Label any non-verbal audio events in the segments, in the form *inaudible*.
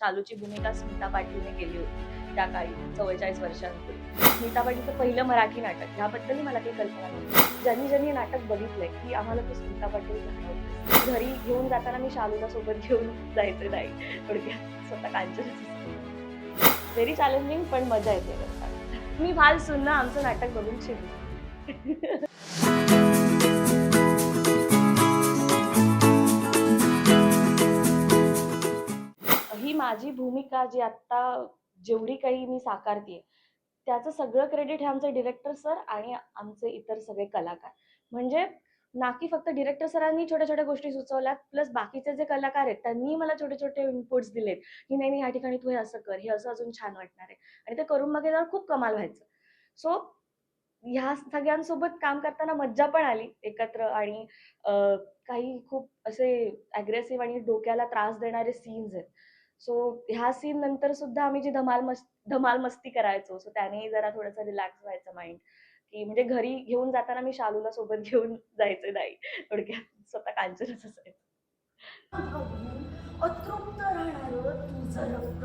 चालूची भूमिका स्मिता पाटीलने केली होती. त्या काळी चव्वेचाळीस वर्षांपूर्वी. स्मिता पाटीलचं पहिलं मराठी नाटक ह्याबद्दलही मला काही कल्पना नव्हती ज्यांनी ज्यांनी नाटक बघितलंय की आम्हाला तो स्मिता पाटील जाणवते घरी घेऊन जाताना मी शालूला सोबत घेऊन जायचं नाही थोडक्यात स्वतः कांचन व्हेरी चॅलेंजिंग पण मजा येते. मी भाल सुन्न आमचं नाटक बघून शिकली. माझी भूमिका जी आत्ता जेवढी काही मी साकारते त्याचं सगळं क्रेडिट हे आमचे डिरेक्टर सर आणि आमचे इतर सगळे कलाकार. म्हणजे ना की फक्त डिरेक्टर सरांनी छोट्या छोट्या गोष्टी सुचवल्यात प्लस बाकीचे जे कलाकार आहेत त्यांनी मला छोटे छोटे इनपुट्स दिलेत की नाही नाही या ठिकाणी तू हे असं कर हे असं अजून छान वाटणार आहे. आणि ते करून बघितल्यावर खूप कमाल व्हायचं. सो ह्या सगळ्यांसोबत काम करताना मज्जा पण आली एकत्र आणि काही खूप असे अग्रेसिव्ह आणि डोक्याला त्रास देणारे सीन्स आहेत. सो ह्या सीन नंतर सुद्धा आम्ही जी धमाल मस्त धमाल मस्ती करायचो सो त्याने जरा थोडंसं रिलॅक्स व्हायचं माइंड की म्हणजे घरी घेऊन जाताना मी शालूला सोबत घेऊन जायचं नाही. थोडक्यात स्वतः कांचनच असायचं. अतृप्त राहणार तुझं रक्त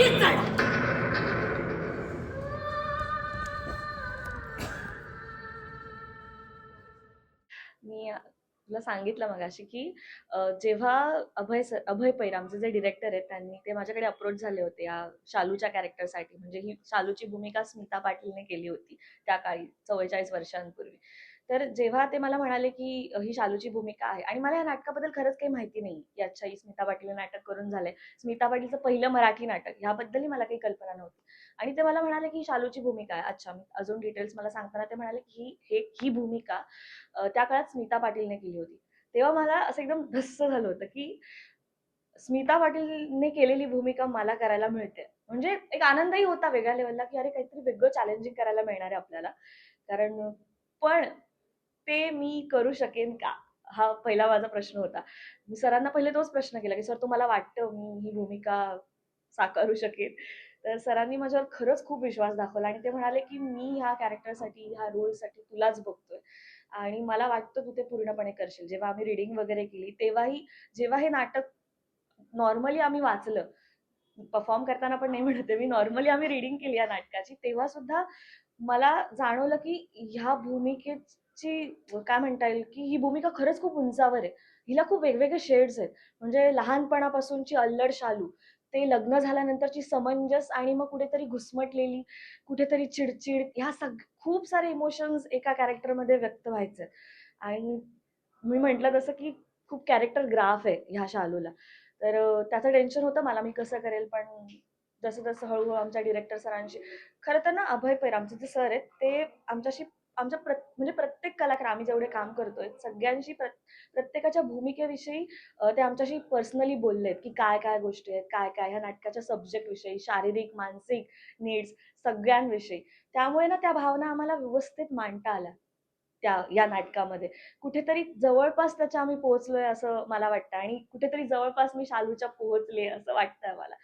हे चढा मी तुला सांगितलं मगाशी की जेव्हा अभय सर अभय पैरामचे जे डिरेक्टर आहेत त्यांनी ते माझ्याकडे अप्रोच झाले होते या शालूच्या कॅरेक्टरसाठी म्हणजे ही शालूची भूमिका स्मिता पाटीलने केली होती त्या काळी चव्वेचाळीस वर्षांपूर्वी. तर जेव्हा ते मला म्हणाले की ही शालूची भूमिका आहे. आणि मला या नाटकाबद्दल खरंच काही माहिती नाही. याच्या ही स्मिता पाटीलने नाटक करून झालंय. स्मिता पाटीलचं पहिलं मराठी नाटक ह्याबद्दलही मला काही कल्पना नव्हती. आणि ते मला म्हणाले की ही शालूची भूमिका आहे. अच्छा मी अजून डिटेल्स मला सांगताना ते म्हणाले की ही हे ही भूमिका त्या काळात स्मिता पाटीलने केली होती. तेव्हा मला असं एकदम धस्स झालं होतं की स्मिता पाटीलने केलेली भूमिका मला करायला मिळते. म्हणजे एक आनंदही होता वेगळ्या लेवलला की अरे काहीतरी वेगळं चॅलेंजिंग करायला मिळणार आहे आपल्याला. कारण पण ते मी करू शकेन का? हा पहिला माझा प्रश्न होता. मी सरांना पहिले तोच प्रश्न केला की सर तुम्हाला वाटतं मी ही भूमिका साकारू शकेन? तर सरांनी माझ्यावर खरंच खूप विश्वास दाखवला आणि ते म्हणाले की मी ह्या कॅरेक्टरसाठी ह्या रोलसाठी तुलाच बघतोय आणि मला वाटतं तू ते पूर्णपणे करशील. जेव्हा आम्ही रिडिंग वगैरे केली तेव्हाही जेव्हा हे नाटक नॉर्मली आम्ही वाचलं परफॉर्म करताना पण नाही म्हणते मी नॉर्मली आम्ही रिडिंग केली या नाटकाची तेव्हा सुद्धा मला जाणवलं की ह्या भूमिकेत ची काय म्हणता येईल की ही भूमिका खरंच खूप उंचावर आहे. हिला खूप वेगवेगळे शेड्स आहेत. म्हणजे लहानपणापासूनची अल्लड शालू ते लग्न झाल्यानंतरची समंजस आणि मग कुठेतरी घुसमटलेली कुठेतरी चिडचिड ह्या सग खूप सारे इमोशन्स एका कॅरेक्टरमध्ये व्यक्त व्हायचे. आणि मी म्हटलं तसं की खूप कॅरेक्टर ग्राफ आहे ह्या शालूला. तर त्याचं टेन्शन होतं मला मी कसं करेल पण जसं जसं हळूहळू आमच्या डिरेक्टर सरांशी खरं तर ना अभय पैर आमचे जे सर आहेत ते आमच्याशी आमच्या प्र म्हणजे प्रत्येक कलाकार आम्ही जेवढे काम करतोय सगळ्यांशी प्रत्येकाच्या भूमिकेविषयी ते आमच्याशी पर्सनली बोललेत की काय काय गोष्टी आहेत काय काय ह्या नाटकाच्या सब्जेक्ट विषयी शारीरिक मानसिक नीड्स सगळ्यांविषयी. त्यामुळे ना त्या भावना आम्हाला व्यवस्थित मांडता आल्या त्या या नाटकामध्ये. कुठेतरी जवळपास त्याच्या आम्ही पोहोचलोय असं मला वाटतं आणि कुठेतरी जवळपास मी शालूच्या पोहोचले असं वाटतंय मला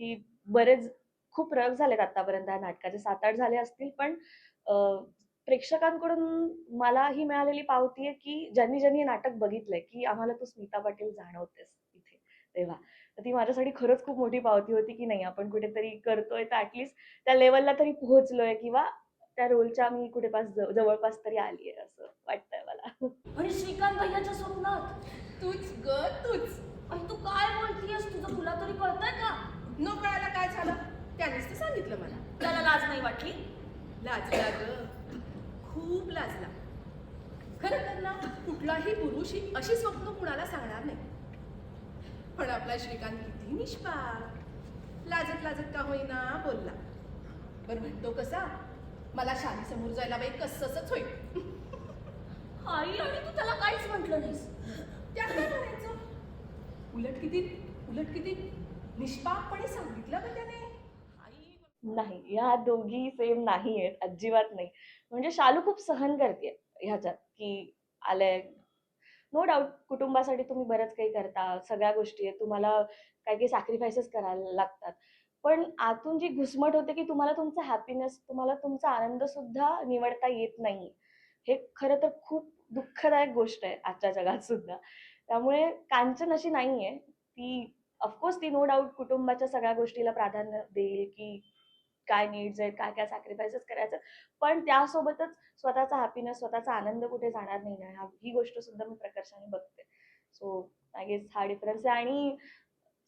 की बरेच खूप प्रयोग झालेत आतापर्यंत या नाटकाचे. सात आठ झाले असतील पण प्रेक्षकांकडून मला ही मिळालेली पावती आहे की ज्यांनी ज्यांनी हे नाटक बघितलंय की आम्हाला तू स्मिता पाटील जाणवतेस इथे. तेव्हा. तर ती माझ्यासाठी खरंच खूप मोठी पावती होती की नाही आपण कुठेतरी करतोय तर ऍटलिस्ट त्या लेवलला तरी पोहोचलोय किंवा त्या रोलच्या मी कुठे पास जव- जवळपास तरी आली आहे असं वाटतंय मला. आणि श्रीकांत भैयाच्या स्वप्नात. तूच ग तूच. आणि तू काय बोलतीयस? तुझं तुला तरी कळतंय का? न कळायला काय झालं? त्यानेच तर सांगितलं मला. त्याला लाज नाही वाटली? लाजला ग? खूप लाजला. खरं तर ना कुठलाही पुरुष ही अशी स्वप्न कुणाला सांगणार नाही. पण आपला श्रीकांत किती निष्पाप. लाजत लाजत का होईना बोलला. बरं म्हणतो कसा? मला शाली समोर जायला बाई कसंच होईल. आई आणि तू त्याला काहीच म्हटलं नाहीस. त्यात काय म्हणायचं उलट किती उलट किती निष्पापपणे सांगितलं का त्याने. आई नाही ह्या दोघी सेम नाही आहेत अजिबात नाही. म्हणजे शालू खूप सहन करते ह्याच्यात की आलंय. नो डाऊट कुटुंबासाठी तुम्ही बरंच काही करता सगळ्या गोष्टी आहेत तुम्हाला काही काही सॅक्रिफायसेस करायला लागतात. पण आतून जी घुसमट होते की तुम्हाला तुमचा हॅपीनेस तुम्हाला तुमचा आनंद सुद्धा निवडता येत नाही. हे खरं तर खूप दुःखदायक गोष्ट आहे आजच्या जगात सुद्धा. त्यामुळे कांचन अशी नाही आहे ती ऑफकोर्स ती नो डाऊट कुटुंबाच्या सगळ्या गोष्टीला प्राधान्य देईल की काय नीड्स आहेत काय काय सॅक्रिफायसेस करायचं. पण त्यासोबतच स्वतःचा हॅपीनेस स्वतःचा आनंद कुठे जाणार नाही ना. ही गोष्ट सुद्धा मी प्रकर्षाने बघते. सो आय गेस हा डिफरन्स आहे. आणि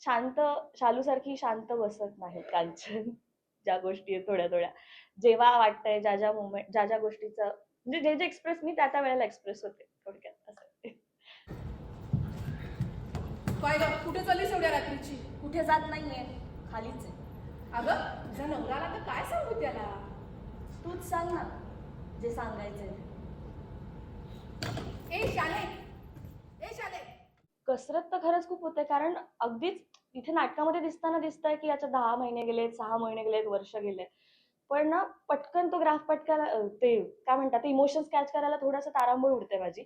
शांत शालूसारखी शांत बसत नाहीत कांचन. *laughs* ज्या गोष्टी आहेत थोड्या थोड्या. जेव्हा वाटतंय ज्या ज्या मुमेंट ज्या ज्या गोष्टीचं म्हणजे जे जे एक्सप्रेस मी त्या त्या वेळेला एक्सप्रेस होते थोडक्यात असं. काय कुठे चालली एवढ्या रात्रीची? कुठे जात नाहीये? खालीच आहे. अगं तुझा नवराला तर काय सांगू त्याला? तूच सांग ना जे सांगायचंय ए शाले! ए शाले! कसरत तर खरंच खूप होते कारण अगदीच इथे नाटकामध्ये दिसताना दिसतंय की याच्या दहा महिने गेलेत सहा महिने गेलेत वर्ष गेले पण ना पटकन तो ग्राफ पटकायला ते काय म्हणतात इमोशन्स कॅच करायला थोडंसं तारांबळ उडते माझी.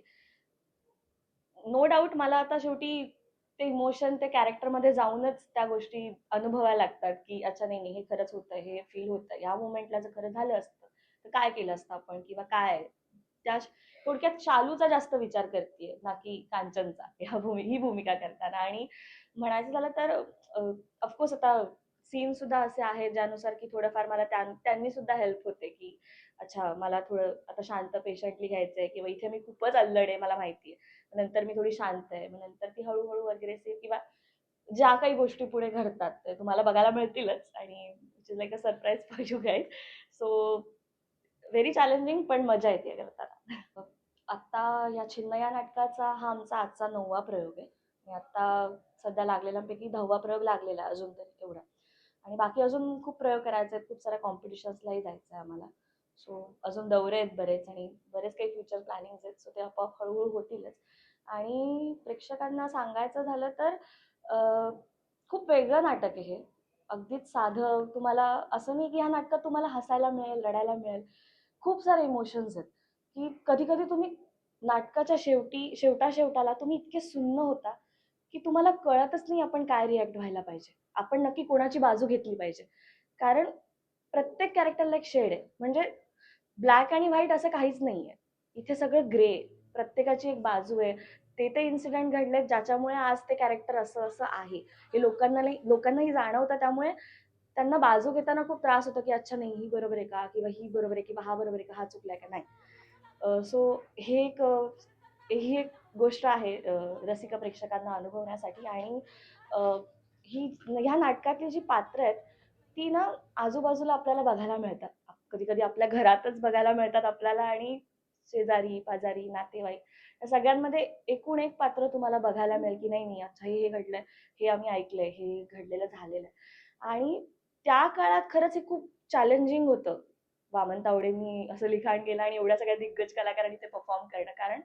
नो डाऊट मला आता शेवटी ते इमोशन ते कॅरेक्टरमध्ये जाऊनच त्या गोष्टी अनुभवायला लागतात की अच्छा नाही नाही हे खरंच होतं हे फील होतं. ह्या मुमेंटला जर खरं झालं असतं तर काय केलं असतं आपण? किंवा काय? त्या थोडक्यात शालूचा जास्त विचार करते ना की कांचनचा. *laughs* ह्या भूमी ही भूमिका करताना. आणि म्हणायचं झालं तर ऑफकोर्स आता सीन सुद्धा असे आहेत ज्यानुसार की थोडंफार मला त्यांनी सुद्धा हेल्प होते की अच्छा मला थोडं आता शांत पेशंटली घ्यायचंय किंवा इथे मी खूपच अल्लड आहे मला माहिती आहे नंतर मी थोडी शांत आहे. मग नंतर ती हळूहळू अग्रेसिव्ह किंवा ज्या काही गोष्टी पुढे घडतात ते तुम्हाला बघायला मिळतीलच. आणि like a surprise for you guide so very challenging पण मजा येते करताना. आत्ता या छिन्न या नाटकाचा हा आमचा आजचा नववा प्रयोग आहे. आणि आत्ता सध्या लागलेल्यापैकी दहावा प्रयोग लागलेला अजून तरी एवढा. आणि बाकी अजून खूप प्रयोग करायचे आहेत. खूप साऱ्या कॉम्पिटिशन्सलाही जायचं आहे आम्हाला. सो अजून दौरे आहेत बरेच आणि बरेच काही फ्युचर प्लॅनिंग्स आहेत. सो ते आपोआप हळूहळू होतीलच. आणि प्रेक्षकांना सांगायचं झालं तर खूप वेगळं नाटक आहे हे. अगदीच साधं तुम्हाला असं नाही की ह्या नाटकात तुम्हाला हसायला मिळेल रडायला मिळेल. खूप सारे इमोशन्स आहेत. की कधी कधी तुम्ही नाटकाच्या शेवटी शेवटा शेवटाला तुम्ही इतके सुन्न होता की तुम्हाला कळतच नाही आपण काय रिॲक्ट व्हायला पाहिजे. आपण नक्की कोणाची बाजू घेतली पाहिजे. कारण प्रत्येक कॅरेक्टरला एक शेड आहे. म्हणजे ब्लॅक आणि व्हाईट असं काहीच नाही आहे इथे सगळं ग्रे प्रत्येकाची एक बाजू आहे. ते ते इन्सिडेंट घडलेत ज्याच्यामुळे आज ते कॅरेक्टर असं असं आहे. हे लोकांना नाही लोकांनाही जाणवतं त्यामुळे त्यांना बाजू घेताना खूप त्रास होतो की अच्छा नाही ही बरोबर आहे का? किंवा ही बरोबर आहे किंवा हा बरोबर आहे का? हा चुकलाय का? नाही. सो हे एक ही एक गोष्ट आहे रसिका प्रेक्षकांना अनुभवण्यासाठी. आणि ही ह्या नाटकातली जी पात्र आहेत ती ना आजूबाजूला आपल्याला बघायला मिळतात. कधी कधी आपल्या घरातच बघायला मिळतात आपल्याला आणि शेजारी पाजारी नातेवाईक या सगळ्यांमध्ये एकूण एक पात्र तुम्हाला बघायला मिळेल की नाही नाही अच्छा हे हे घडलंय हे आम्ही ऐकलंय हे घडलेलं झालेलं आहे. आणि त्या काळात खरंच हे खूप चॅलेंजिंग होतं. वामन तावडेंनी असं लिखाण केलं आणि एवढ्या सगळ्या दिग्गज कलाकारांनी ते परफॉर्म करणं. कारण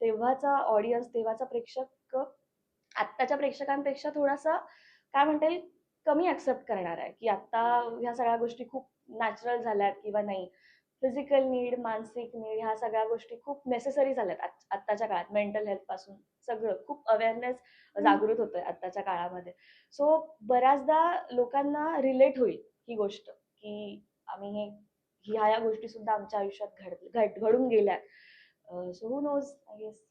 तेव्हाचा ऑडियन्स तेव्हाचा प्रेक्षक आत्ताच्या प्रेक्षकांपेक्षा थोडासा काय म्हणता येईल कमी ॲक्सेप्ट करणार आहे. की आत्ता ह्या सगळ्या गोष्टी खूप नॅचरल झाल्यात किंवा नाही. फिजिकल नीड मानसिक नीड ह्या सगळ्या गोष्टी खूप नेसेसरी झाल्यात आत- आत्ताच्या काळात. मेंटल हेल्थपासून सगळं. खूप अवेअरनेस जागृत होतोय आत्ताच्या काळामध्ये. सो बऱ्याचदा लोकांना रिलेट होईल ही गोष्ट की आम्ही हे ह्या ह्या गोष्टी सुद्धा आमच्या आयुष्यात घड घड घडून गेल्या so who knows I guess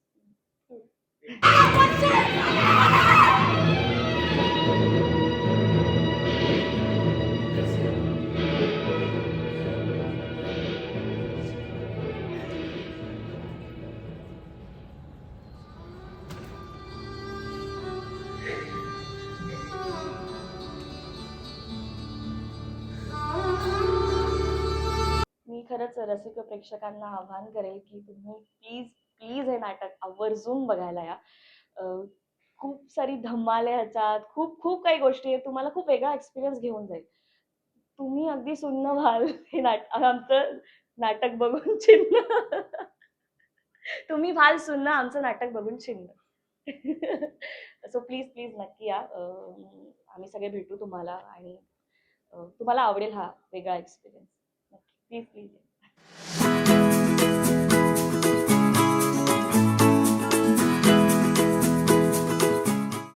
खरंच रसिक प्रेक्षकांना आव्हान करेल की तुम्ही प्लीज प्लीज हे नाटक आवर्जून बघायला या. खूप सारी धमाल आहे ह्याच्यात खूप खूप काही गोष्टी आहेत. तुम्हाला खूप वेगळा एक्सपिरियन्स घेऊन जाईल. तुम्ही अगदी सुन्न व्हाल हे नाट आमचं नाटक बघून चिन्ह *laughs* तुम्ही व्हाल सुन्न आमचं नाटक बघून चिन्ह सो प्लीज प्लीज नक्की या. आम्ही सगळे भेटू तुम्हाला आणि तुम्हाला आवडेल हा वेगळा एक्सपिरियन्स नक्की प्लीज प्लीज